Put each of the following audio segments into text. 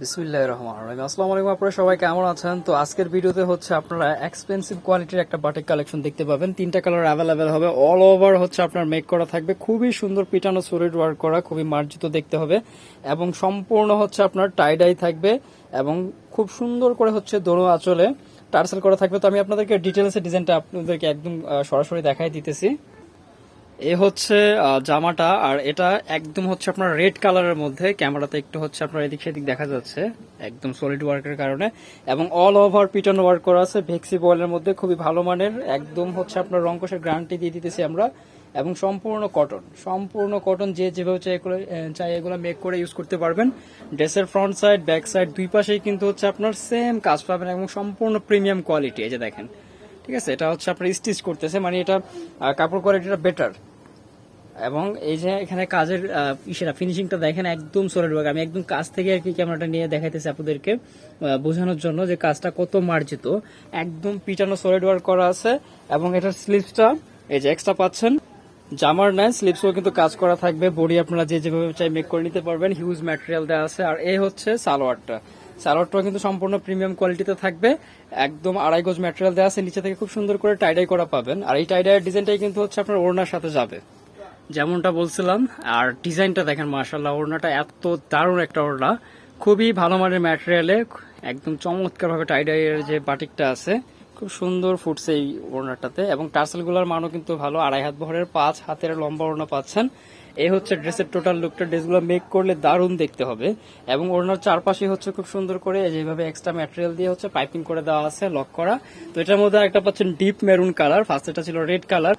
বিসমিল্লাহ রহমান রহিম। সবাই কেমন আছেন? তো আজকের ভিডিওতে হচ্ছে আপনারা এক্সপেন্সিভ কোয়ালিটির একটা বাটিক কালেকশন দেখতে পাবেন। তিনটা কালার অ্যাভেলেবেল হবে। অল ওভার হচ্ছে আপনার মেক করা থাকবে। খুবই সুন্দর পিটানো সলিড ওয়ার্ক করা, খুবই মার্জিত দেখতে হবে। এবং সম্পূর্ণ হচ্ছে আপনার টাইডাই থাকবে এবং খুব সুন্দর করে হচ্ছে দোনো আঁচলে টার্সেল করা থাকবে। তো আমি আপনাদেরকে ডিটেলসে ডিজাইনটা আপনাদেরকে একদম সরাসরি দেখাই দিতেছি। এ হচ্ছে জামাটা, আর এটা একদম হচ্ছে আপনার রেড কালারের মধ্যে। ক্যামেরাতে একটু হচ্ছে আপনার এদিক সেদিক দেখা যাচ্ছে, একদম সলিড ওয়ার্কের কারণে। এবং অল ওভার পিটন ওয়ার্ক করা আছে ভেক্সি বয়েলের মধ্যে, খুবই ভালো মানের। একদম হচ্ছে আপনার রঙ্কসের গ্যারান্টি দিয়ে দিতেছি আমরা। এবং সম্পূর্ণ কটন সম্পূর্ণ কটন যে যেভাবে চাই এগুলো চাই এগুলো মেক করে ইউজ করতে পারবেন। ড্রেসের ফ্রন্ট সাইড ব্যাক সাইড দুই পাশেই কিন্তু হচ্ছে আপনার সেম কাজ পাবেন এবং সম্পূর্ণ প্রিমিয়াম কোয়ালিটি এই যে দেখেন। ঠিক আছে? এটা হচ্ছে আপনার স্টিচ করতেছে মানে এটা কাপড় কোয়ালিটিটা বেটার এবং এই যে এখানে কাজের ইসেরা ফিনিশিংটা দেখেন একদম সলিড ওয়ার্ক আমি একদম কাজ থেকে আর কি ক্যামেরাটা নিয়ে দেখাইতেছি আপনাদেরকে বোঝানোর জন্য যে কাজটা কত মার্জিত। একদম পিটানো সলিড ওয়ার্ক করা আছে, এবং এটার স্লিপসটা এই যে এক্সট্রা পাচ্ছেন, জামার নাই স্লিপসও কিন্তু কাজ করা থাকবে। বডি আপনারা যে যেভাবে চাই মেক করে নিতে পারবেন। হিউজ ম্যাটেরিয়াল দেওয়া আছে। আর এই হচ্ছে সালোয়ারটা। সালোয়ারটা কিন্তু সম্পূর্ণ প্রিমিয়াম কোয়ালিটিতে থাকবে। একদম আড়াই গজ ম্যাটেরিয়াল দেওয়া আছে, নিচে থেকে খুব সুন্দর করে টাইডাই করা পাবেন। আর এই টাইডাইয়ের ডিজাইনটাই কিন্তু হচ্ছে আপনার ওড়নার সাথে যাবে। যেমনটা বলছিলাম, আর ডিজাইনটা দেখেন মার্শাল্লাহ ওড়নাটা এত দারুণ একটা ওড়না। খুবই ভালো মানের ম্যাটেরিয়ালে একদম চমৎকার ভাবে টাইডাইয়ের যে বাটিকটা আছে, খুব সুন্দর ফুটছে এই ওড়নাটাতে। এবং টার্সেলগুলোর মানও কিন্তু ভালো, আড়াই হাত বহরের পাঁচ হাতের লম্বা ওড়না পাচ্ছেন। এই হচ্ছে ড্রেসের টোটাল লুকটা ড্রেসগুলো মেক করলে দারুণ দেখতে হবে। এবং ওড়নার চারপাশে হচ্ছে খুব সুন্দর করে যেভাবে এক্সট্রা ম্যাটেরিয়াল দিয়ে হচ্ছে পাইপিং করে দেওয়া আছে লক করা। তো এটার মধ্যে একটা পাচ্ছেন ডিপ মেরুন কালার ফার্স্ট এটা ছিল রেড কালার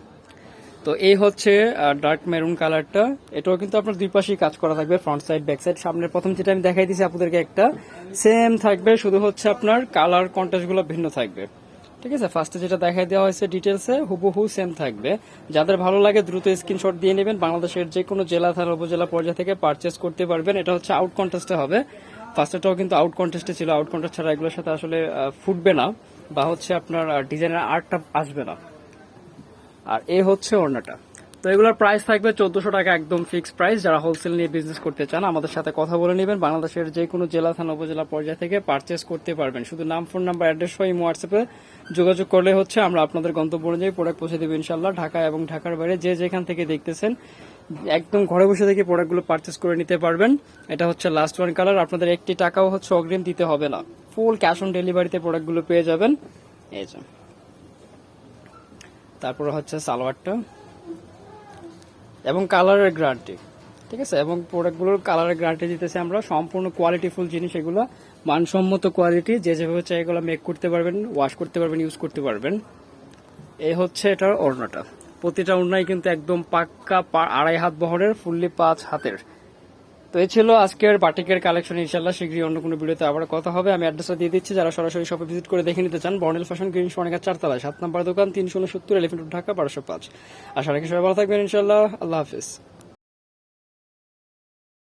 তো এই হচ্ছে ডার্ক মেরুন কালারটা এটাও কিন্তু আপনার দুই পাশেই কাজ করা থাকবে ফ্রন্ট সাইড ব্যাক সাইড সামনের প্রথম যেটা আমি দেখাই দিয়েছি আপনাদেরকে একটা সেম থাকবে, শুধু হচ্ছে আপনার কালার কন্ট্রাস্টগুলো ভিন্ন থাকবে। ঠিক আছে ফার্স্টে যেটা দেখায় দেওয়া হয়েছে ডিটেলসে হুবহু সেম থাকবে। যাদের ভালো লাগে, দ্রুত স্ক্রিনশট দিয়ে নেবেন। বাংলাদেশের যে কোনো জেলা থানা উপজেলা পর্যায়ে থেকে পারচেস করতে পারবেন। এটা হচ্ছে আউট কন্টেস্টে হবে। ফার্স্টেটাও কিন্তু আউট কন্টেস্টে ছিল। আউট কন্টেস্ট ছাড়া এগুলোর সাথে আসলে ফুটবে না। বা হচ্ছে আপনার ডিজাইনের আর্টটা আসবে না। আর এ হচ্ছে ওড়নাটা। তো এগুলোর প্রাইস থাকবে চোদ্দশো টাকা একদম ফিক্সড প্রাইস যারা হোলসেল নিয়ে বিজনেস করতে চান, আমাদের সাথে কথা বলে নেবেন। বাংলাদেশের যে কোনো জেলা, থানা, উপজেলা পর্যায় থেকে পারচেস করতে পারবেন। শুধু নাম ফোন নাম্বার অ্যাড্রেস সহ হোয়াটসঅ্যাপে যোগাযোগ করলে হচ্ছে আমরা আপনাদের গন্তব্য অনুযায়ী প্রোডাক্ট পৌঁছে দেবো ইনশাল্লাহ ঢাকা এবং ঢাকার বাইরে যে যেখান থেকে দেখতেছেন, একদম ঘরে বসে থেকে প্রোডাক্টগুলো পারচেস করে নিতে পারবেন। এটা হচ্ছে লাস্ট ওয়ান কালার আপনাদের একটি টাকাও হচ্ছে অগ্রিম দিতে হবে না। ফুল ক্যাশ অন ডেলিভারিতে প্রোডাক্টগুলো পেয়ে যাবেন। এই যে। তারপরে হচ্ছে সালোয়ারটা। এবং কালারের গ্যারান্টি ঠিক আছে? এবং প্রোডাক্টগুলোর কালারের গ্যারান্টি দিতেছি আমরা। সম্পূর্ণ কোয়ালিটিফুল জিনিস এগুলো। মানসম্মত কোয়ালিটি যে যেভাবে চাই এগুলো মেক করতে পারবেন ওয়াশ করতে পারবেন ইউজ করতে পারবেন। এই হচ্ছে এটার ওড়নাটা। প্রতিটা ওড়নাই কিন্তু একদম পাক্কা আড়াই হাত বহরের ফুললি পাঁচ হাতের। তো এই ছিল আজকের বাটিকের কালেকশন ইনশাল্লাহ শীঘ্রই অন্য কোনো ভিডিওতে আবার কথা হবে। আমি অ্যাড্রেসটা দিয়ে দিচ্ছি, যারা সরাসরি শপে ভিজিট করে দেখে নিতে চান বর্নেল ফ্যাশন গ্রিন সোনাগার চারতলায়, সাত নম্বর দোকান তিনশো উনসত্তর এলিফেন্ট ঢাকা, বারোশো পাঁচ। আশা রাখি সবাই ভালো থাকবেন ইনশাল্লাহ আল্লাহ হাফিজ।